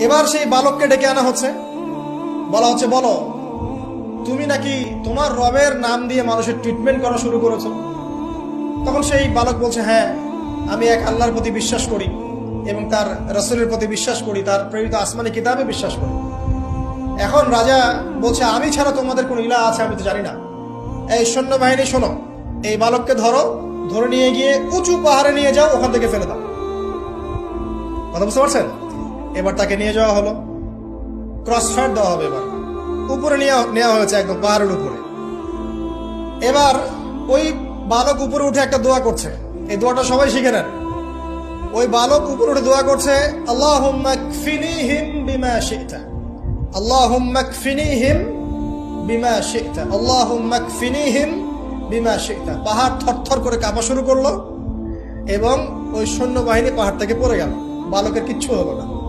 এবার সেই বালককে ডেকে আনা হচ্ছে। বলা হচ্ছে, বলো, তুমি নাকি তোমার রবের নাম দিয়ে মানুষের ট্রিটমেন্ট করা শুরু করেছ? তখন সেই বালক বলছে হ্যাঁ আমি এক আল্লাহর প্রতি বিশ্বাস করি এবং তার রসুলের প্রতি বিশ্বাস করি, তার প্রেরিত আসমানি কিতাবে বিশ্বাস করি। এখন রাজা বলছে, আমি ছাড়া তোমাদের কোন ইলা আছে, আমি তো জানি না। এই সৈন্যবাহিনী, শোনো, এই বালককে ধরো, ধরে নিয়ে গিয়ে উঁচু পাহাড়ে নিয়ে যাও, ওখান থেকে ফেলে দাও। কথা বুঝতে পারছেন? এবার তাকে নিয়ে যাওয়া হলো। ক্রস ফায়ার দেওয়া হবে এবার। উপরে নেওয়া হয়েছে একদম পাহাড়ের উপরে। এবার ওই বালক উপরে উঠে একটা দোয়া করছে। এই দোয়াটা সবাই শিখে নেন। ওই বালক উপরে উঠে দোয়া করছে আল্লাহ বিমা শিখতা আল্লাহ হিম বিমা শিখতা আল্লাহ হিম বিমা শিখতা পাহাড় থরথর করে কাঁপা শুরু করল এবং ওই সৈন্যবাহিনী পাহাড় থেকে পড়ে গেল। বালকের কিচ্ছু হলো না।